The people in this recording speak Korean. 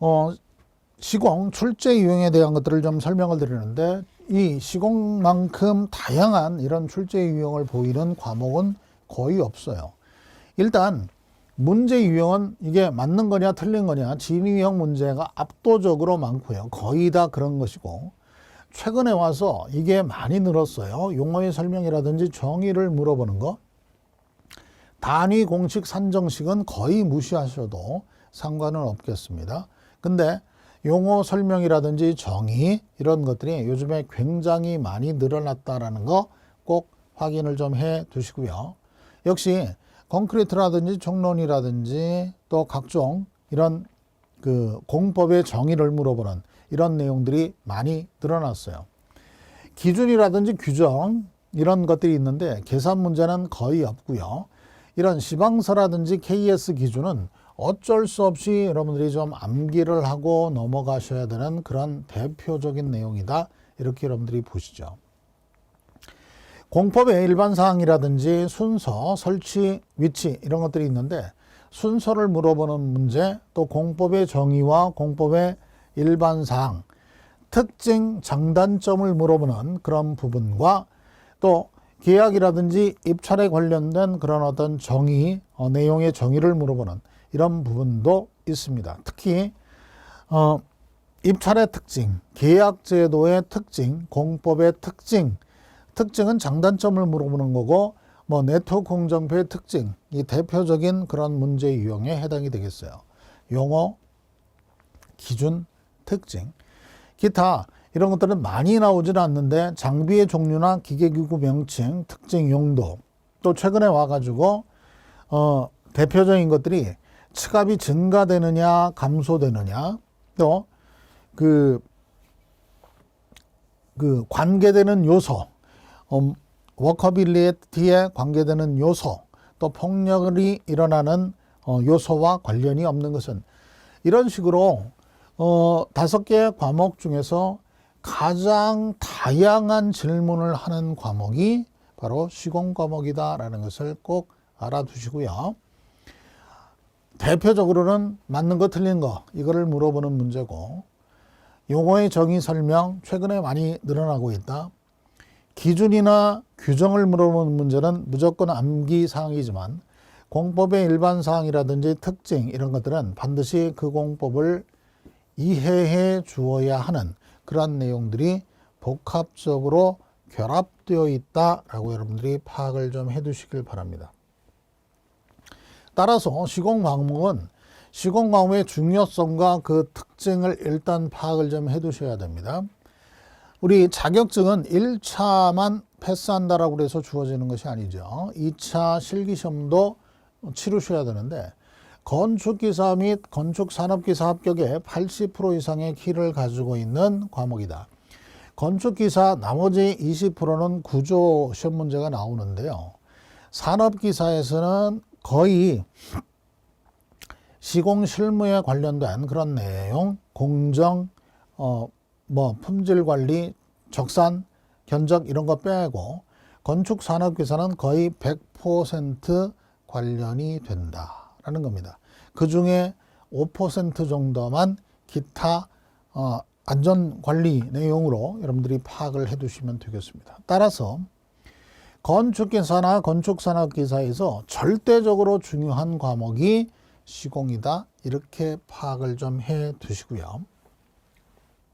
어, 시공 출제 유형에 대한 것들을 좀 설명을 드리는데 이 시공만큼 다양한 이런 출제 유형을 보이는 과목은 거의 없어요. 일단 문제 유형은 이게 맞는 거냐 틀린 거냐 진위형 문제가 압도적으로 많고요. 거의 다 그런 것이고 최근에 와서 이게 많이 늘었어요. 용어의 설명이라든지 정의를 물어보는 거. 단위 공식 산정식은 거의 무시하셔도 상관은 없겠습니다. 근데 용어 설명이라든지 정의 이런 것들이 요즘에 굉장히 많이 늘어났다라는 거 꼭 확인을 좀 해 두시고요. 역시 콘크리트라든지 총론이라든지 또 각종 이런 그 공법의 정의를 물어보는 이런 내용들이 많이 늘어났어요. 기준이라든지 규정 이런 것들이 있는데 계산 문제는 거의 없고요. 이런 시방서라든지 KS 기준은 어쩔 수 없이 여러분들이 좀 암기를 하고 넘어가셔야 되는 그런 대표적인 내용이다. 이렇게 여러분들이 보시죠. 공법의 일반 사항이라든지 순서, 설치, 위치 이런 것들이 있는데 순서를 물어보는 문제, 또 공법의 정의와 공법의 일반 사항, 특징, 장단점을 물어보는 그런 부분과 또 계약이라든지 입찰에 관련된 그런 어떤 정의, 어, 내용의 정의를 물어보는 이런 부분도 있습니다. 특히 어, 입찰의 특징, 계약 제도의 특징, 공법의 특징, 특징은 장단점을 물어보는 거고 뭐 네트워크 공정표의 특징, 이 대표적인 그런 문제 유형에 해당이 되겠어요. 용어, 기준, 특징, 기타 이런 것들은 많이 나오지는 않는데 장비의 종류나 기계기구 명칭, 특징, 용도 또 최근에 와가지고 어, 대표적인 것들이 측압이 증가되느냐 감소되느냐 또그 그 관계되는 요소 음, 워커빌리티에 관계되는 요소 또 폭력이 일어나는 어, 요소와 관련이 없는 것은 이런 식으로 어, 다섯 개의 과목 중에서 가장 다양한 질문을 하는 과목이 바로 시공 과목이다라는 것을 꼭 알아두시고요. 대표적으로는 맞는 거 틀린 거 이거를 물어보는 문제고 용어의 정의 설명 최근에 많이 늘어나고 있다. 기준이나 규정을 물어보는 문제는 무조건 암기 사항이지만 공법의 일반 사항이라든지 특징 이런 것들은 반드시 그 공법을 이해해 주어야 하는 그러한 내용들이 복합적으로 결합되어 있다라고 여러분들이 파악을 좀 해 두시길 바랍니다. 따라서 시공 과목은 시공 과목의 중요성과 그 특징을 일단 파악을 좀 해두셔야 됩니다. 우리 자격증은 1차만 패스한다라고 해서 주어지는 것이 아니죠. 2차 실기시험도 치르셔야 되는데 건축기사 및 건축산업기사 합격의 80% 이상의 키를 가지고 있는 과목이다. 건축기사 나머지 20%는 구조 시험 문제가 나오는데요. 산업기사에서는 거의 시공 실무에 관련된 그런 내용, 공정, 어, 뭐 품질 관리, 적산, 견적 이런 거 빼고 건축 산업 기사는 거의 100% 관련이 된다라는 겁니다. 그 중에 5% 정도만 기타 어, 안전 관리 내용으로 여러분들이 파악을 해 두시면 되겠습니다. 따라서 건축기사나 건축산업기사에서 절대적으로 중요한 과목이 시공이다. 이렇게 파악을 좀 해 두시고요.